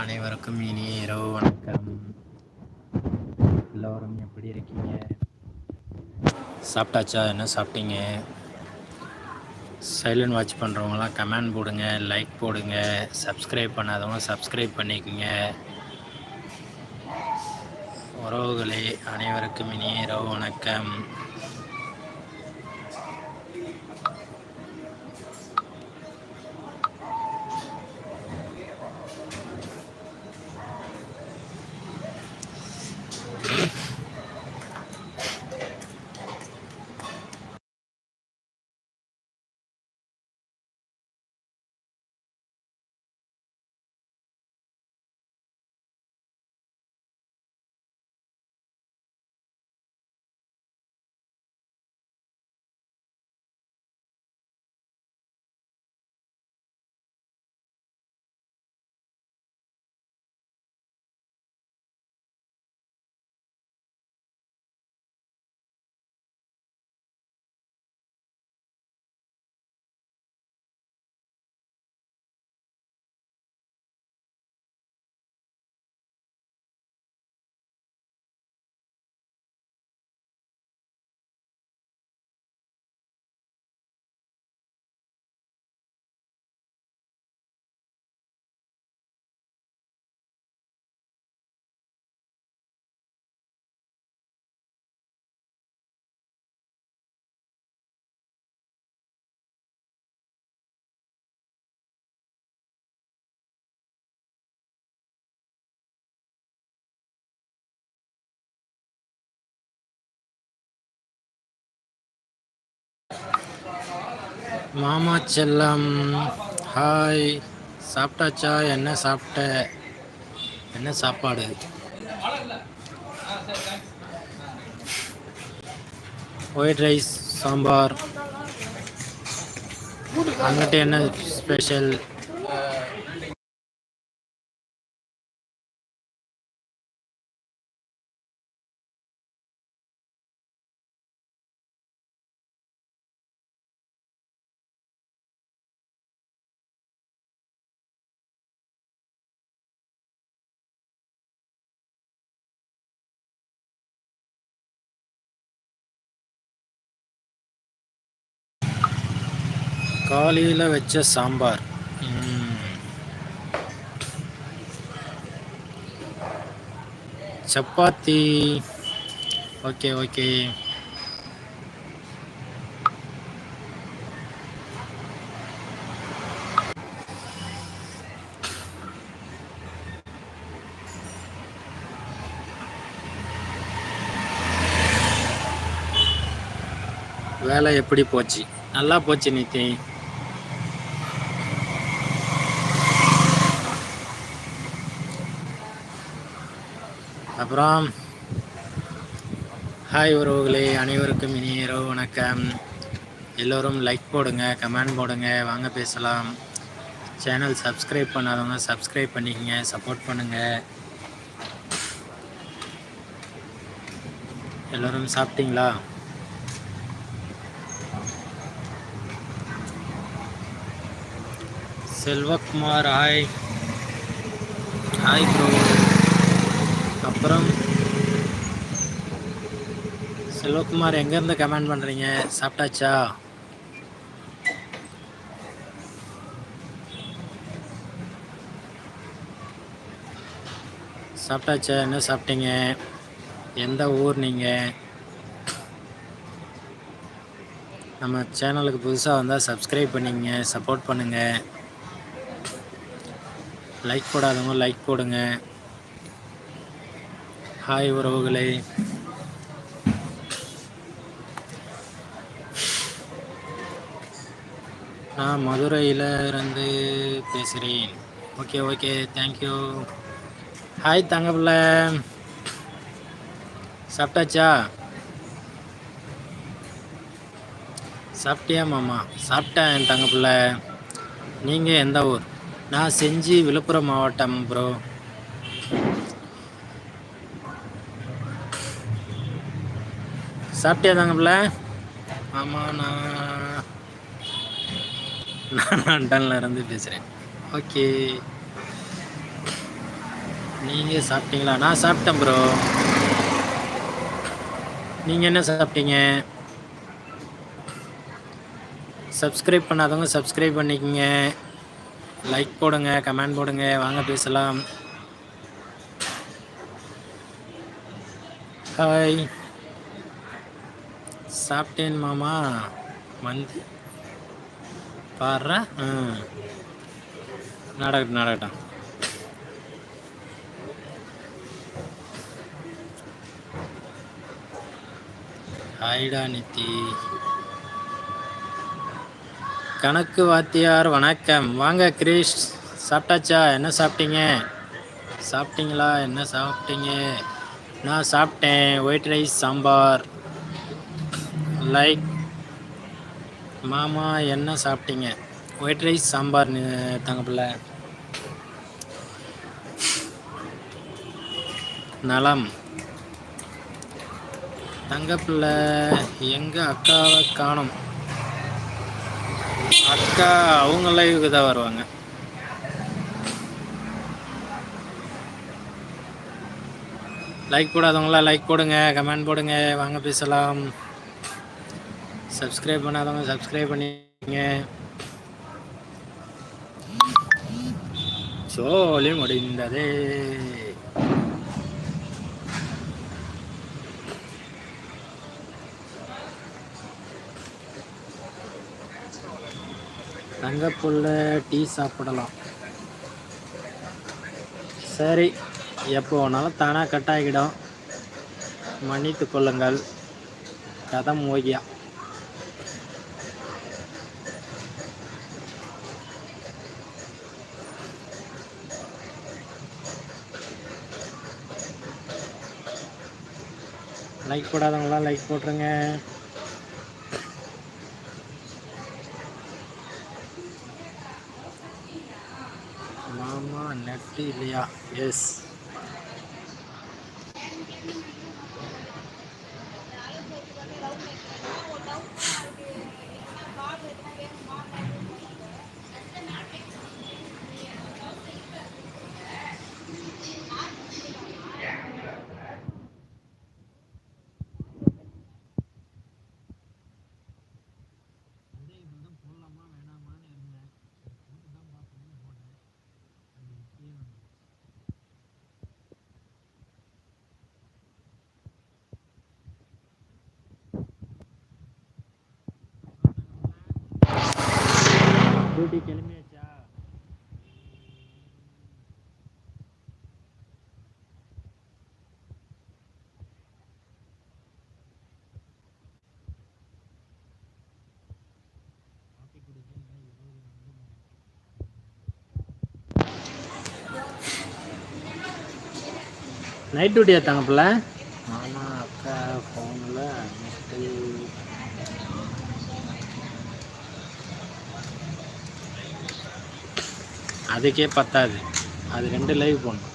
அனைவருக்கும் இனிய இரவு வணக்கம். எல்லோரும் எப்படி இருக்கீங்க? சாப்பிட்டாச்சா? என்ன சாப்பிட்டீங்க? சைலண்ட் வாட்ச் பண்ணுறவங்களாம் கமெண்ட் போடுங்க லைக் போடுங்க சப்ஸ்கிரைப் பண்ணாதவங்க சப்ஸ்கிரைப் பண்ணிக்கோங்க. உறவுகளே அனைவருக்கும் இனிய இரவு வணக்கம். மாமா செல்லம் ஹாய். சாப்பிட்டாச்சா என்ன சாப்பிட்ட? என்ன சாப்பாடு? White rice sambar. அங்கிட்ட என்ன ஸ்பெஷல் காலையில் வச்ச சாம்பார். சப்பாத்தி. Okay okay. வேலை எப்படி போச்சு? நல்லா போச்சு நித்தி. அப்புறம் ஹாய் உறவுகளே அனைவருக்கும் இனிய இரவு வணக்கம். எல்லோரும் லைக் போடுங்க கமெண்ட் போடுங்க வாங்க பேசலாம். சேனல் சப்ஸ்கிரைப் பண்ணாதவங்க சப்ஸ்கிரைப் பண்ணிக்கங்க சப்போர்ட் பண்ணுங்கள் எல்லோரும் சாப்பிட்டீங்களா? செல்வகுமார் ஹாய் ஹாய் ப்ரோ அப்புறம் செல்வகுமார் எங்கேருந்து கமெண்ட் பண்ணுறீங்க? சாப்பிட்டாச்சா? சாப்பிட்டாச்சா? என்ன சாப்பிட்டீங்க? எந்த ஊர் நீங்கள் நம்ம சேனலுக்கு புதுசாக வந்தால் சப்ஸ்கிரைப் பண்ணிங்க சப்போர்ட் பண்ணுங்கள் லைக் போடாதவங்க லைக் போடுங்க. ஹாய் உறவுகளை. நான் மதுரையில் இருந்து பேசுகிறேன் okay okay thank you hi தங்கப்பிள்ள. சாப்பிட்டாச்சா? சாப்பிட்டியா மாமா? சாப்பிட்டேன் என் தங்கப்பிள்ள. நீங்கள் எந்த ஊர்? நான் செஞ்சு விழுப்புரம் மாவட்டம் ப்ரோ சாப்பிட்டியா தாங்கப்பில்ல ஆமாம் நான் நான் லண்டனில் இருந்து பேசுகிறேன் ஓகே. நீங்கள் சாப்பிட்டீங்களா? நான் சாப்பிட்டேன் ப்ரோ நீங்கள் என்ன சாப்பிட்டீங்க? சப்ஸ்கிரைப் பண்ணாதவங்க சப்ஸ்கிரைப் பண்ணிக்கோங்க. லைக் போடுங்க கமெண்ட் போடுங்க. வாங்க பேசலாம். ஹாய் சாப்பிட்டேன் மாமா. வந்து பாடுறா? ஆ. நடக்கட்டும் நடக்கட்டும். ஹாய்டா நித்தி. கணக்கு வாத்தியார் வணக்கம். வாங்க கிரீஷ். சாப்பிட்டாச்சா? என்ன சாப்பிட்டீங்க? சாப்பிட்டீங்களா? என்ன சாப்பிட்டீங்க? நான் சாப்பிட்டேன். White rice sambar. லைக். மாமா என்ன சாப்பிட்டீங்க? ஒயிட் ரைஸ் சாம்பார் தங்கப்பில்ல. நலம். தங்கப்பில்லை எங்கள் அக்காவை காணும். அக்கா அவங்க லைவுக்கு தான் வருவாங்க. லைக் போடாதவங்களாம் லைக் போடுங்க கமெண்ட் போடுங்க வாங்க பேசலாம். சப்ஸ்கிரைப் பண்ணாதவங்க சப்ஸ்கிரைப் பண்ணிங்க சோழி முடிந்ததே. தங்கப்புள்ள டீ சாப்பிடலாம். சரி எப்போ வேணாலும் தானாக கட் ஆகிடும். மன்னித்து கொள்ளுங்கள். கதம் ஓகியா லைக் போடாதவங்களாம் லைக் போட்டுருங்க. மாமா நெட்டு இல்லையா? எஸ் டியூட்டி கிளம்பியாச்சா நைட் டியூட்டி ஏத்தாங்க பிள்ளை மாமா அக்கா ஃபோனில் அதுக்கே பத்தாது. அது ரெண்டு லைவ் போடணும்.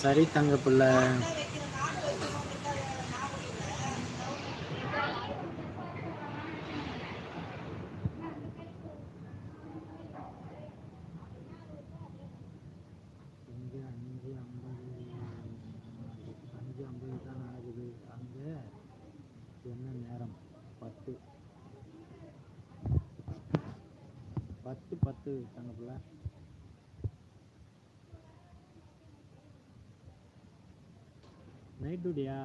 சரி தங்க பிள்ளை பத்து பத்து தங்கப்பில் நைட் டியூட்டியா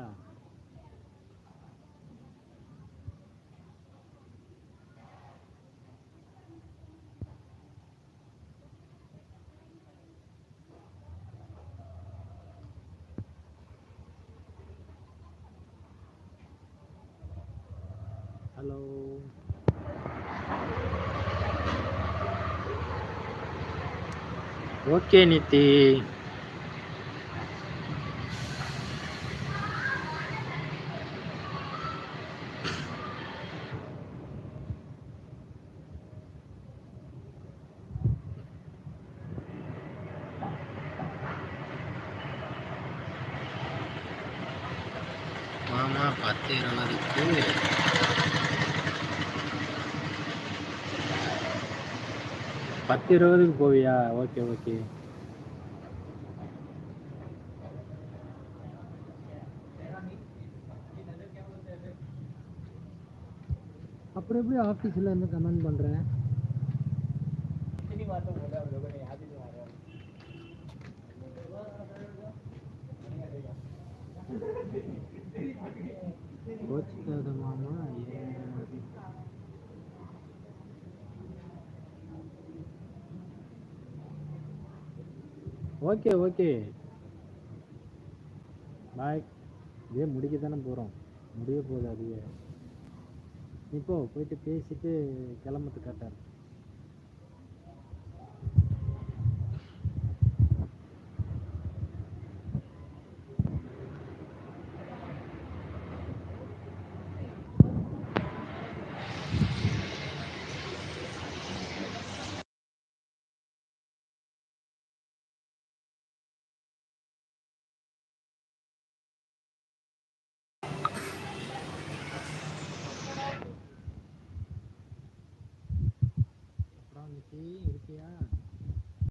ஹலோ ஓகே நித்தி மாமா பத்து இருபதுக்கு பத்து இருபதுக்கு போவியா ஓகே ஓகே. அப்புறம் எப்படி ஆஃபீஸில் இருந்து கமெண்ட் பண்ணுறேன் கோச்சிக்காத மாமா ஏன்? Okay okay. பாய். இதே முடிக்க தானே போகிறோம் முடிய போகுது அதுவே இப்போ போயிட்டு பேசிட்டு கிளம்புறது கரெக்டாக 咦有